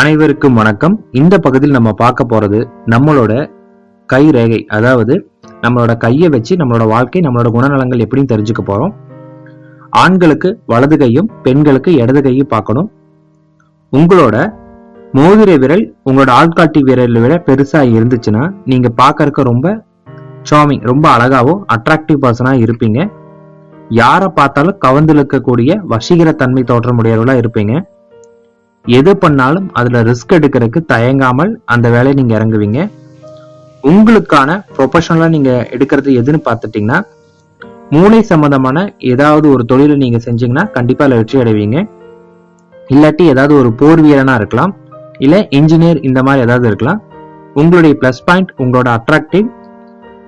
அனைவருக்கும் வணக்கம். இந்த பகுதியில் நம்ம பார்க்க போறது நம்மளோட கை ரேகை அதாவது நம்மளோட கையை வச்சு நம்மளோட வாழ்க்கை நம்மளோட குணநலங்கள் எப்படின்னு தெரிஞ்சுக்க போறோம். ஆண்களுக்கு வலது கையும் பெண்களுக்கு இடது கையும் பார்க்கணும். உங்களோட மோதிர விரல் உங்களோட ஆட்காட்டி விரலை விட பெருசா இருந்துச்சுன்னா நீங்க பார்க்கறக்கு ரொம்ப சாமிங் ரொம்ப அழகாவும் அட்ராக்டிவ் பர்சனா இருப்பீங்க. யாரை பார்த்தாலும் கவர்ந்து இழுக்கக்கூடிய வசீகர தன்மை தோற்றமுடையவர்களா இருப்பீங்க. எது பண்ணாலும் அதில் ரிஸ்க் எடுக்கிறதுக்கு தயங்காமல் அந்த வேலையை நீங்கள் இறங்குவீங்க. உங்களுக்கான ப்ரொஃபஷனலாக நீங்கள் எடுக்கிறது எதுன்னு பார்த்துட்டிங்கன்னா மூளை சம்மந்தமான ஏதாவது ஒரு தொழிலை நீங்கள் செஞ்சீங்கன்னா கண்டிப்பாக அதில் வெற்றி அடைவீங்க. இல்லாட்டி ஏதாவது ஒரு போர் வீரனாக இருக்கலாம் இல்லை இன்ஜினியர் இந்த மாதிரி ஏதாவது இருக்கலாம். உங்களுடைய ப்ளஸ் பாயிண்ட் உங்களோட அட்ராக்டிவ்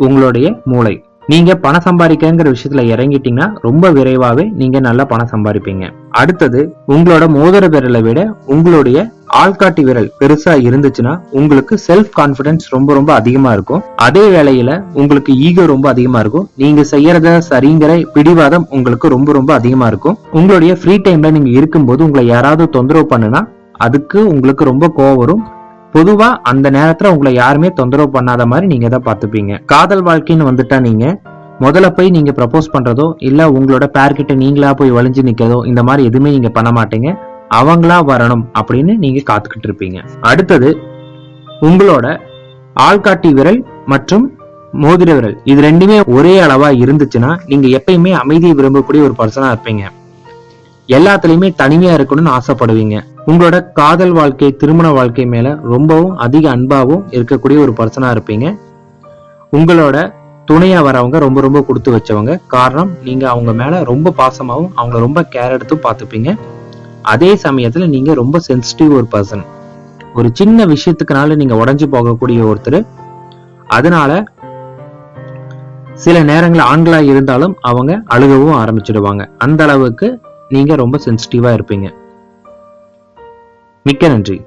உங்களுடைய மூளை. நீங்க பணம் சம்பாதிக்கங்கிற விஷயத்துல இறங்கிட்டீங்கன்னா ரொம்ப விரைவாவே நீங்க நல்லா பணம் சம்பாதிப்பீங்க. அடுத்தது உங்களோட மோதிர விரலை விட உங்களுடைய ஆள்காட்டி விரல் பெருசா இருந்துச்சுன்னா உங்களுக்கு செல்ஃப் கான்பிடன்ஸ் ரொம்ப ரொம்ப அதிகமா இருக்கும். அதே வேளையில உங்களுக்கு ஈகோ ரொம்ப அதிகமா இருக்கும். நீங்க செய்யறத சரிங்கிற பிடிவாதம் உங்களுக்கு ரொம்ப ரொம்ப அதிகமா இருக்கும். உங்களுடைய ஃப்ரீ டைம்ல நீங்க இருக்கும்போது உங்களை யாராவது தொந்தரவு பண்ணுனா அதுக்கு உங்களுக்கு ரொம்ப கோவம் வரும். பொதுவா அந்த நேரத்துல உங்களை யாருமே தொந்தரவு பண்ணாத மாதிரி நீங்க தான் பாத்துப்பீங்க காதல் வாழ்க்கைன்னு வந்துட்டா நீங்க முதல்ல போய் நீங்க ப்ரப்போஸ் பண்றதோ இல்ல உங்களோட பேர்கிட்ட நீங்களா போய் வலிஞ்சு நிக்கிறதோ இந்த மாதிரி எதுவுமே நீங்க பண்ண மாட்டீங்க. அவங்களா வரணும் அப்படின்னு நீங்க காத்துக்கிட்டு இருப்பீங்க. அடுத்தது உங்களோட ஆள்காட்டி விரல் மற்றும் மோதிர விரல். இது ரெண்டுமே ஒரே அளவா இருந்துச்சுன்னா நீங்க எப்பயுமே அமைதியை விரும்பக்கூடிய ஒரு பர்சனா இருப்பீங்க. எல்லாத்துலயுமே தனிமையா இருக்கணும்னு ஆசைப்படுவீங்க. உங்களோட காதல் வாழ்க்கை திருமண வாழ்க்கை மேல ரொம்பவும் அதிக அன்பாவும் இருக்கக்கூடிய ஒரு பர்சனா இருப்பீங்க. உங்களோட துணையா வரவங்க ரொம்ப ரொம்ப கொடுத்து வச்சவங்க. காரணம் நீங்க அவங்க மேல ரொம்ப பாசமாகவும் அவங்கள ரொம்ப கேர் எடுத்து பார்த்துப்பீங்க. அதே சமயத்துல நீங்க ரொம்ப சென்சிட்டிவ் ஒரு பர்சன் ஒரு சின்ன விஷயத்துக்குனால நீங்க உடஞ்சு போகக்கூடிய ஒருத்தர். அதனால சில நேரங்கள் ஆண்களா இருந்தாலும் அவங்க அழுகவும் ஆரம்பிச்சிடுவாங்க. அந்த அளவுக்கு நீங்க ரொம்ப சென்சிட்டிவா இருப்பீங்க. மிக்க நன்றி.